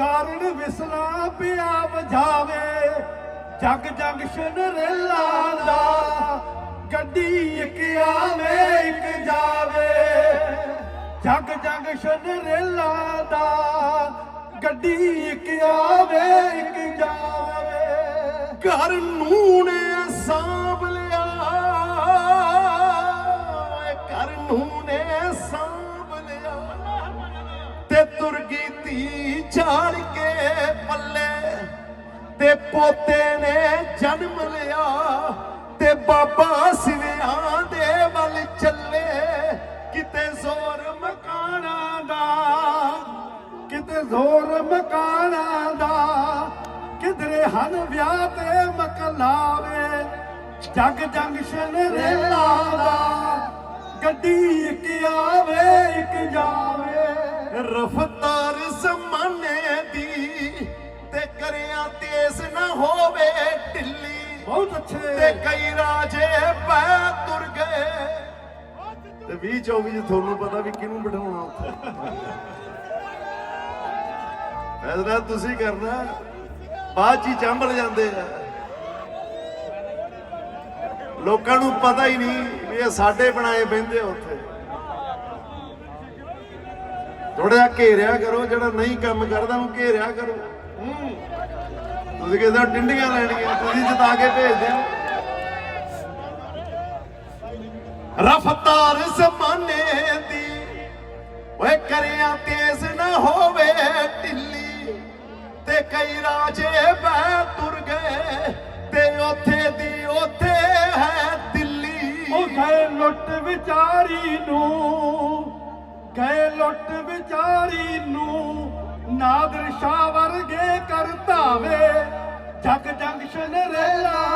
ਕਾਰਨ ਵਿਸਲਾ ਪਿਆ ਵਜਾਵੇ ਜਗ ਜੰਕਸ਼ਨ ਰੇਲਾਂ ਦਾ ਗੱਡੀ ਇੱਕ ਆਵੇ, ਇੱਕ ਜਾਵੇ। ਜਗ ਜੰਕਸ਼ਨ ਰੇਲਾ ਦਾ ਗੱਡੀ ਇੱਕ ਆਵੇ, ਇੱਕ ਜਾਵੇ। ਘਰ ਨੂੰ ਨੇ ਸਾਂਭ ਲਿਆ ਓਏ ਘਰ ਨੂੰ ਧੀ ਝਾੜ ਕੇ ਪੱਲੇ ਤੇ ਪੋਤੇ ਨੇ ਜਨਮ ਲਿਆ ਤੇ ਬਾਬਾ ਸਿਵਿਆਂ ਦੇ ਵੱਲ ਚੱਲੇ। ਕਿਤੇ ਜ਼ੋਰ ਮਕਾਨਾਂ ਦਾ, ਕਿਤੇ ਜ਼ੋਰ ਮਕਾਨਾਂ ਦਾ, ਕਿਧਰੇ ਹਨ ਵਿਆਹ ਤੇ ਮਕਲਾਵੇ ਜਗ ਜੰਕਸ਼ਨ ਰੇਲਾ ਦਾ। ਗੱਡੀ ਇੱਕ ਆਵੇ, ਇੱਕ ਜਾਵੇ, ਰਫਤਾਰ ਤੇਜ਼ ਨਾ ਹੋਵੇ ਢਿੱਲੀ ਬਹੁਤ ਅੱਛੇ। ਤੇ ਕਈ ਰਾਜੇ ਪੈ ਤੁਰ ਗਏ। ਤੇ 20 24 ਚ ਤੁਹਾਨੂੰ ਪਤਾ ਵੀ ਕਿਹਨੂੰ ਬਿਠਾਉਣਾ ਉੱਥੇ। ਫੈਸਲਾ ਤੁਸੀਂ ਕਰਨਾ ਬਾਅਦ ਹੀ ਚੰਬਲ ਜਾਂਦੇ ਆ। ਲੋਕਾਂ ਨੂੰ ਪਤਾ ਹੀ ਨਹੀਂ ਵੀ ਇਹ ਸਾਡੇ ਬਣਾਏ ਬਹਿੰਦੇ ਆ ਉੱਥੇ। ਥੋੜਾ ਘੇਰਿਆ ਕਰੋ ਜਿਹੜਾ ਨਹੀਂ ਕੰਮ ਕਰਦਾ ਉਹ ਘੇਰਿਆ ਕਰੋ। ਹੂੰ। ਤੁਸੀਂ ਕਹਿੰਦੇ ਹੋ ਟਿੰਡੀਆਂ ਲੈਣੀਆਂ, ਤੁਸੀਂ ਜਿਤਾ ਕੇ ਭੇਜਦੇ ਹੋ ਰਫਤਾਰ ਜ਼ਮਾਨੇ ਦੀ, ਓਏ ਕਰਿਆ ਤੇਜ਼ ਨਾ ਹੋਵੇ ਢਿੱਲੀ, ਤੇ ਕਈ ਰਾਜੇ ਬੈ ਤੁਰ ਗਏ, ਤੇ ਉੱਥੇ ਦੀ ਉੱਥੇ ਹੈ ਦਿੱਲੀ। ਉਹ ਗਏ ਲੁੱਟ ਵਿਚਾਰੀ ਨੂੰ, ਗਏ ਲੁੱਟ ਵਿਚਾਰੀ ਨੂੰ, ਨਾਦਰ ਸ਼ਾਹ ਵਰਗੇ ਕਰ ਧਾਵੇ ਜਗ ਜੰਕਸ਼ਨ ਰੇਲਾ